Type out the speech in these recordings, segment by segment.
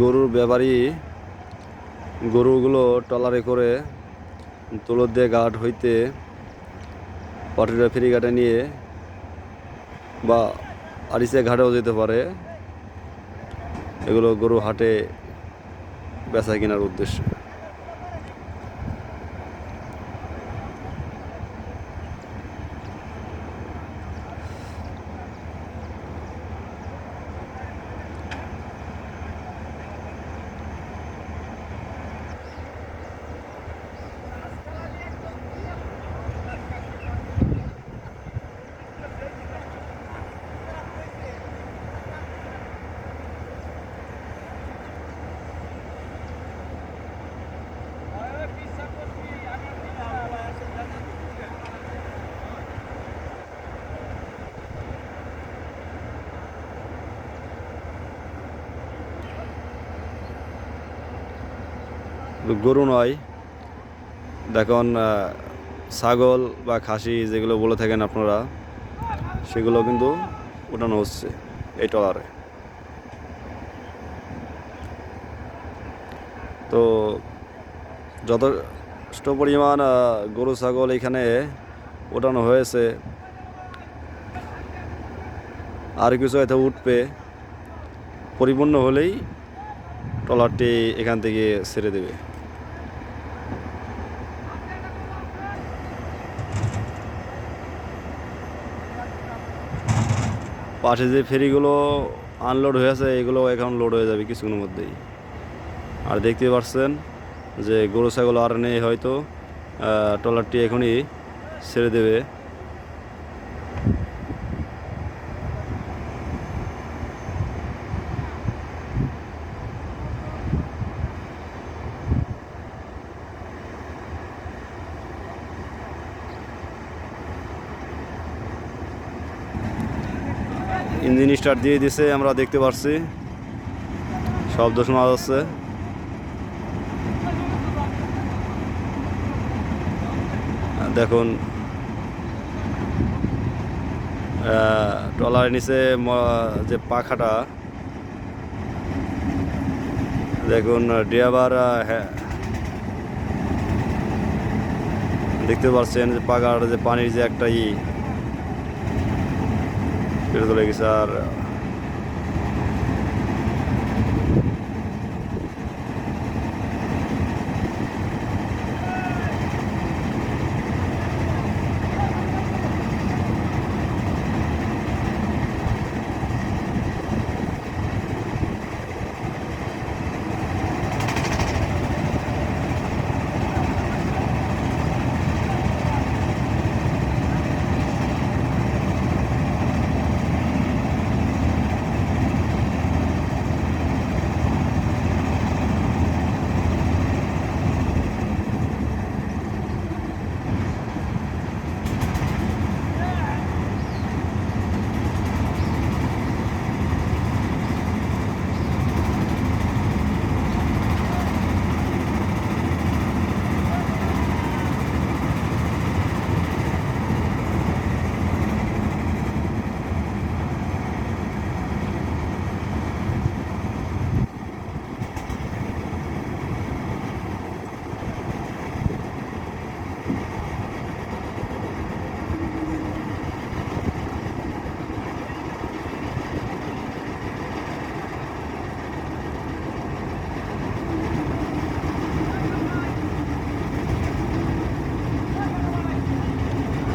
গরুর ব্যাপারী গরুগুলো টলারে করে দিয়ে ঘাট হইতে পাটার ফেরি ঘাটে নিয়ে বা আরিসে ঘাটেও যেতে পারে। এগুলো গরু হাটে বেচা কেনার উদ্দেশ্যে। গরু নয়। দেখুন ছাগল বা খাসি যেগুলো বলে থাকেন আপনারা, সেগুলো কিন্তু উঠানো হচ্ছে এই ট্রলারে। তো যথেষ্ট পরিমাণ গরু, ছাগল এখানে ওঠানো হয়েছে। আর কিছু হয়তো উঠবে। পরিপূর্ণ হলেই ট্রলারটি এখান থেকে ছেড়ে দেবে। পাশে যে ফেরিগুলো আনলোড হয়ে আছে, এগুলো এখন লোড হয়ে যাবে কিছুক্ষণের মধ্যেই। আর দেখতে পাচ্ছেন যে গরু, ছাগল আর নেই হয়তো ট্রলারটি এখনই ছেড়ে দেবে। ইঞ্জিন স্টার্ট দিয়ে দিছে, আমরা দেখতে পাচ্ছি শব্দ শোনা যাচ্ছে দেখুন ট্রলারের নিচে যে পাখাটা, দেখুন, ড্রাইভার দেখতে পাচ্ছেন যে পাখার যে পানির যে একটা ই। ফেরত চলে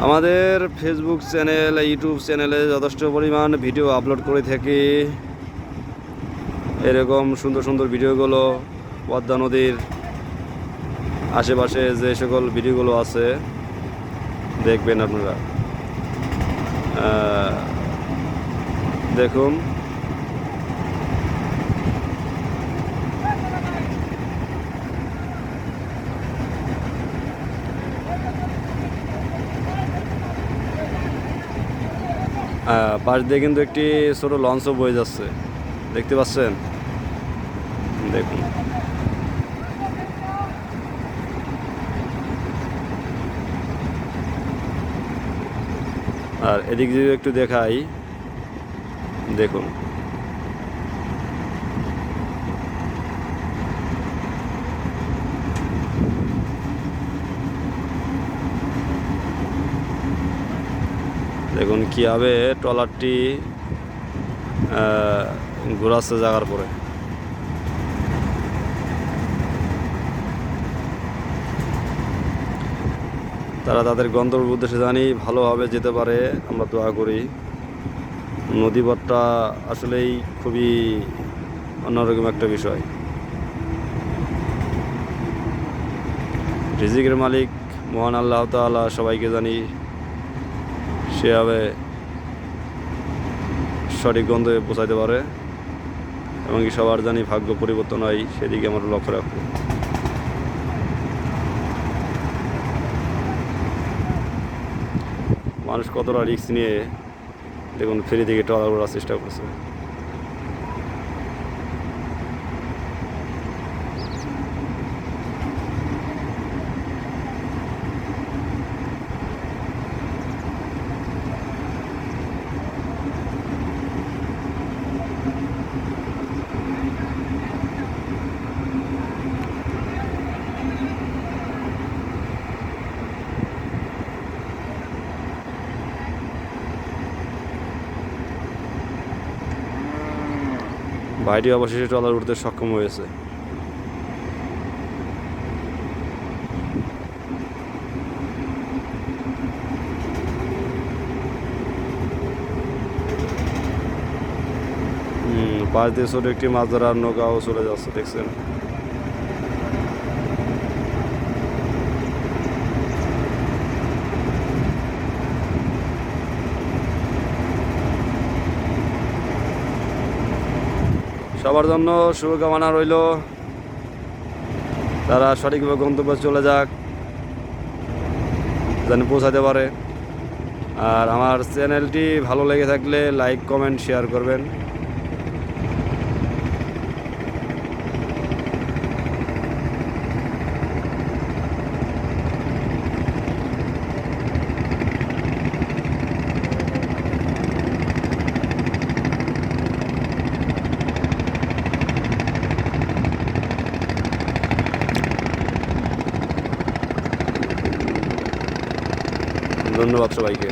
আমাদের ফেসবুক চ্যানেল ইউটিউব চ্যানেলে যথেষ্ট পরিমাণ ভিডিও আপলোড করে থাকি। এরকম সুন্দর সুন্দর ভিডিওগুলো পদ্মা নদীর আশেপাশে যে সকল ভিডিওগুলো আছে, দেখবেন আপনারা। দেখুন। পাশ দিয়ে কিন্তু একটি ছোটো লঞ্চও বয়ে যাচ্ছে। দেখতে পাচ্ছেন? দেখুন। আর এদিক যদি একটু দেখাই। দেখুন। দেখুন কীভাবে ট্রলারটি ঘোরাচ্ছে জায়গার পরে। তারা তাদের গন্তব্যের উদ্দেশ্যে জানি ভালোভাবে যেতে পারে, আমরা দোয়া করি। নদীপথটা আসলেই খুবই অন্যরকম একটা বিষয়। রিজিকের মালিক মহান আল্লাহ তাআলা সবাইকে জানি সেভাবে সঠিক গন্ধে পৌঁছাইতে পারে, এবং কি সবার জানি ভাগ্য পরিবর্তন হয়, সেদিকে আমার লক্ষ্য রাখব। মানুষ কতটা রিস্ক নিয়ে দেখুন ফেরি থেকে ট্রলার করার চেষ্টা করছে। ভাইটি অবশেষে ট্রলার উঠতে সক্ষম হয়েছে। পাশ দিয়ে ছোট একটি মাছ ধরার নৌকাও চলে যাচ্ছে, দেখছেন? সবার জন্য শুভকামনা রইল। তারা সঠিকভাবে গন্তব্যে চলে যাক, যেন পৌঁছাতে পারে। আর আমার চ্যানেলটি ভালো লেগে থাকলে লাইক, কমেন্ট শেয়ার করবেন। ধন্যবাদ সবাইকে।